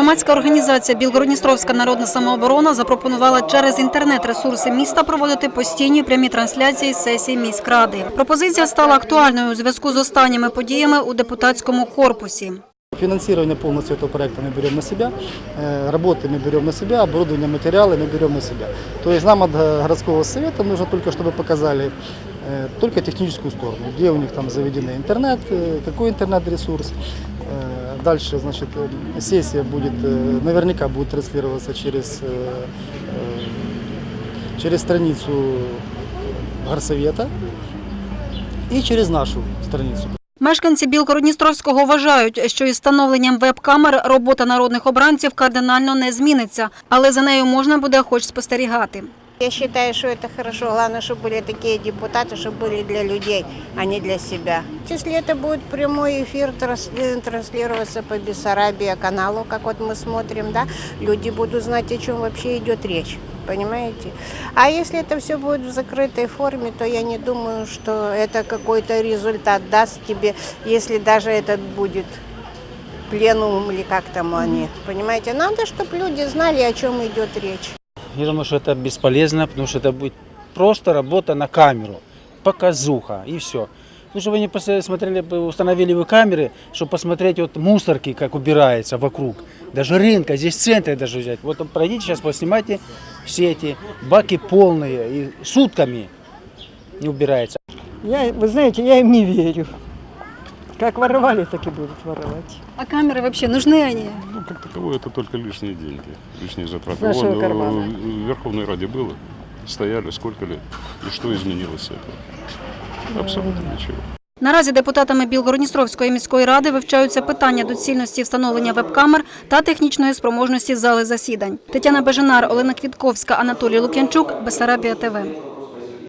Громадська організація Білгородністровська народна самооборона запропонувала через інтернет-ресурси міста проводити постійні прямі трансляції сесій міськради. Пропозиція стала актуальною у зв'язку з останніми подіями у депутатському корпусі. Финансирование полностью этого проекта мы берем на себя, э, работы мы берем на себя, оборудование, материалы мы берем на себя. То есть нам от э, городского совета нужно только, чтобы показали э, только техническую сторону, где у них там заведены интернет, э, какой интернет-ресурс. Э, Дальше, значит, э, сессия будет, э, наверняка будет транслироваться через, э, э, через страницу горсовета и через нашу страницу. Мешканці Білгородністровського вважають, що із встановленням веб-камер робота народних обранців кардинально не зміниться, але за нею можна буде хоч спостерігати. Я считаю, что это хорошо. Главное, чтобы были такие депутаты, чтобы были для людей, а не для себя. Если это будет прямой эфир трансли- транслироваться по Бессарабия каналу, как вот мы смотрим, да, люди будут знать, о чем вообще идет речь. Понимаете? А если это все будет в закрытой форме, то я не думаю, что это какой-то результат даст тебе, если даже этот будет пленум или как там они. Понимаете? Надо, чтобы люди знали, о чем идет речь. Я думаю, что это бесполезно, потому что это будет просто работа на камеру, показуха и все. Ну, чтобы вы не пос- смотрели, бы, установили вы камеры, чтобы посмотреть вот мусорки, как убирается вокруг. Даже рынка, здесь в центре даже взять. Вот пройдите сейчас, поснимайте все эти баки полные и сутками не убирается. Я, вы знаете, я им не верю. Как воровали, так и будут воровать. А камери взагалі нужны вони? Ну, как таковое, это только лишние деньги, лишние затраты. С нашего Вон, э, кармана. В Верховной Раде было, стояли сколько лет, и что изменилось с этого? Абсолютно ничего. Наразі депутатами Білгородністровської міської ради вивчаються питання доцільності встановлення веб-камер та технічної спроможності зали засідань. Тетяна Бежанар, Олена Квітковська, Анатолій Лук'янчук, Бесарабія ТВ.